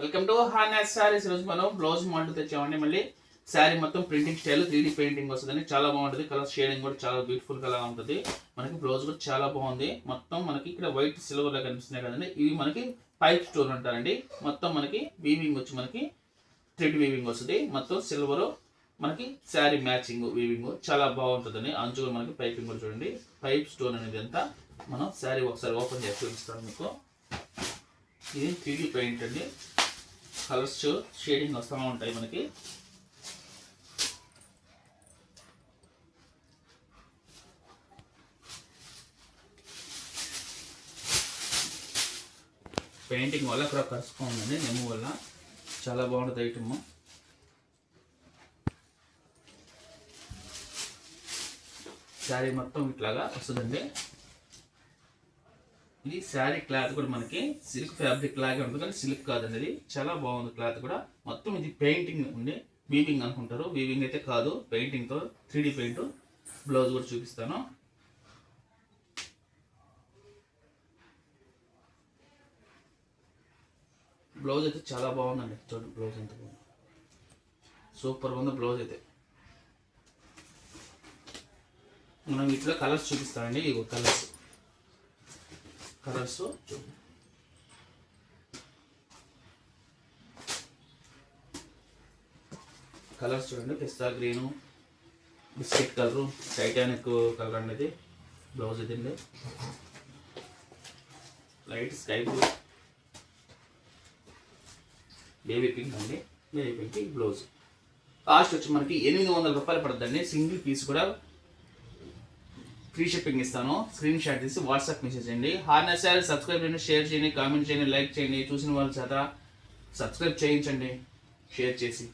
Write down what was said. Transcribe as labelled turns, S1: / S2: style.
S1: Welcome to honest saris రోజు మనం blouse model తెచ్చామండి. మళ్ళీ శారీ మొత్తం ప్రింటింగ్ స్టైల్ త్రీడీ పెయింటింగ్ వస్తుందండి. చాలా బాగుంటుంది. కలర్ షేడింగ్ కూడా చాలా బ్యూటిఫుల్ కలర్ ఉంటుంది. మనకి బ్లౌజ్ కూడా చాలా బాగుంది. మొత్తం మనకి ఇక్కడ వైట్ సిల్వర్ లా కనిపిస్తున్నాయి కదండి. ఇవి మనకి పైప్ స్టోన్ అంటారండి. మొత్తం మనకి వీవింగ్ వచ్చి మనకి థ్రెడ్ వీవింగ్ వస్తుంది. మొత్తం సిల్వర్ మనకి శారీ మ్యాచింగ్ వీవింగ్ చాలా బాగుంటుందండి. అంచు మనకి పైపింగ్ కూడా చూడండి. పైప్ స్టోన్ అనేది అంతా మనం శారీ ఒకసారి ఓపెన్ చేసి చూపిస్తాను మీకు. ఇది త్రీ పెయింట్ అండి. కలర్స్ షేడింగ్ వస్తూ ఉంటాయి మనకి. పెయింటింగ్ వల్ల ఇక్కడ కలుసుకోండి నెమ్ము వల్ల. చాలా బాగుంటుంది ఐటమ్ శారీ మొత్తం ఇట్లాగా వస్తుందండి. ఇది శారీ క్లాత్ కూడా మనకి సిల్క్ ఫ్యాబ్రిక్ లాగే ఉంటుంది. కానీ సిల్క్ కాదండి ఇది చాలా బాగుంది క్లాత్ కూడా. మొత్తం ఇది పెయింటింగ్ ఉంది వీవింగ్ అనుకుంటారు. వీవింగ్ అయితే కాదు. పెయింటింగ్తో త్రీ డీ పెయింట్ బ్లౌజ్ కూడా చూపిస్తాను. బ్లౌజ్ అయితే చాలా బాగుందండి. చూడండి బ్లౌజ్ ఎంత బాగుంది. సూపర్గా ఉంది బ్లౌజ్ అయితే. మనం ఇట్లా కలర్స్ చూపిస్తామండి ఇవి కలర్స్. కలర్స్ చూడండి కలర్స్ చూడండి. పిస్తా green biscuit colour Titanic colour అండి ఇది. బ్లౌజ్ ఇదండి light sky blue baby pink అండి. బేబీ పింక్ బ్లౌజ్ కాస్ట్ వచ్చి మనకి ఎనిమిది వందల రూపాయలు పడుతుందండి. సింగిల్ పీస్ కూడా ఫ్రీ షిప్పింగ్ ఇస్తాను. స్క్రీన్ షాట్ తీసి వాట్సాప్ మెసేజ్ చేయండి. హార్నెస్ సార్ సబ్స్క్రైబ్ చేయండి షేర్ చేయండి కామెంట్ చేయండి లైక్ చేయండి. చూసిన వాళ్ళ చేత సబ్స్క్రైబ్ చేయించండి. షేర్ చేసి.